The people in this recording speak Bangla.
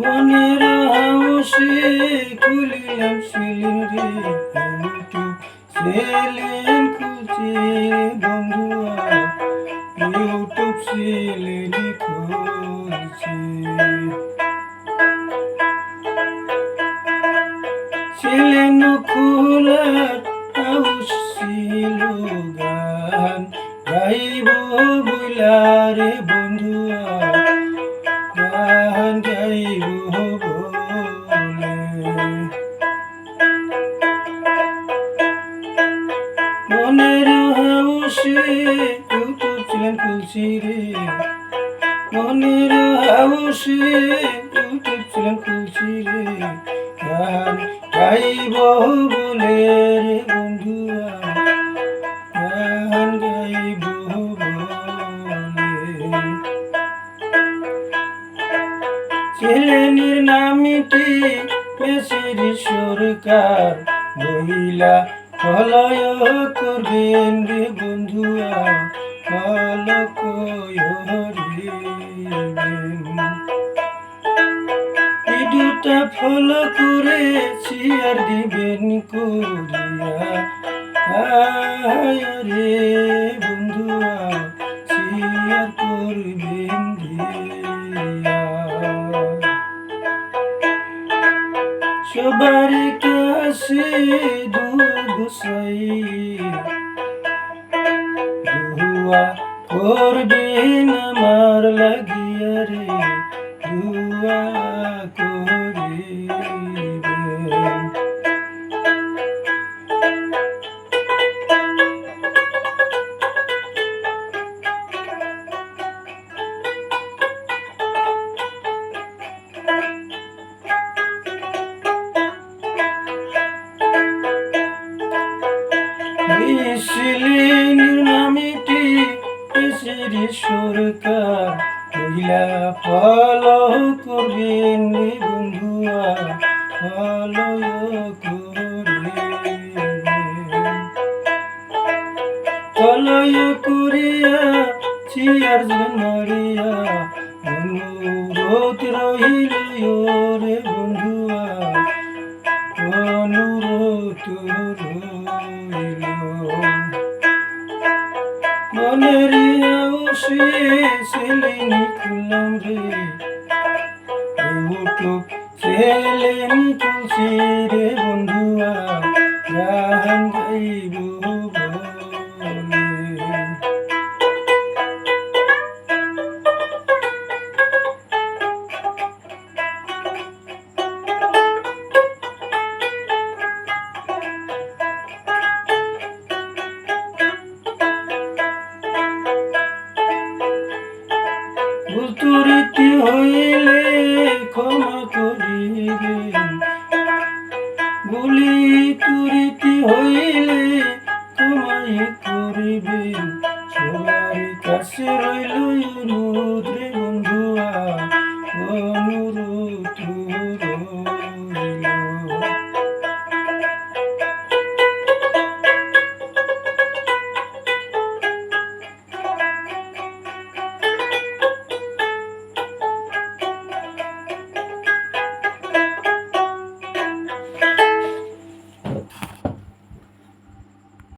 মনের হাউসে খুলিলাম সেলিন রে ইউটিউব সেলিন খুলছে বন্ধুয়া ইউটিউব সেলিন খুলছে। সেলিন খোলার হাউস ছিল গান। গাইব বইলারে খুলছি রে মনের ইউটিউব চ্যানেল খুলছি রে গান গাইব বলে রে বন্ধুয়া গান গাইব ছেলেনির নামিটি মেসির সরকার, মহিলা ফলয় করবেন বন্ধুয়া ভিডিওটা ফলো করেছি আর দিবেন করিয়া রে শেয়ার করবেন সবার কাছে দুগুসাই দুয়া করবেন আমার সরকার মহিলা ফলো করবেন রে বন্ধুয়া ফলো ফলয় করিয়া, চিয়ার জন্মরিয়া অনুরোধ রহিল রে বন্ধুয়া, অনুরোধ মনের আউসে সেলেনি খুললাম রে। ইউটিউব সেলেনি খুলছি রে বন্ধুয়া গান গাইব ভুতুরিতি হইলে ক্ষমা করিবেন বলি তুরিতি হইলে ক্ষমাই করিবেন সবার কাছে রইল অনুরোধ রে বন্ধুয়া অনুরোধ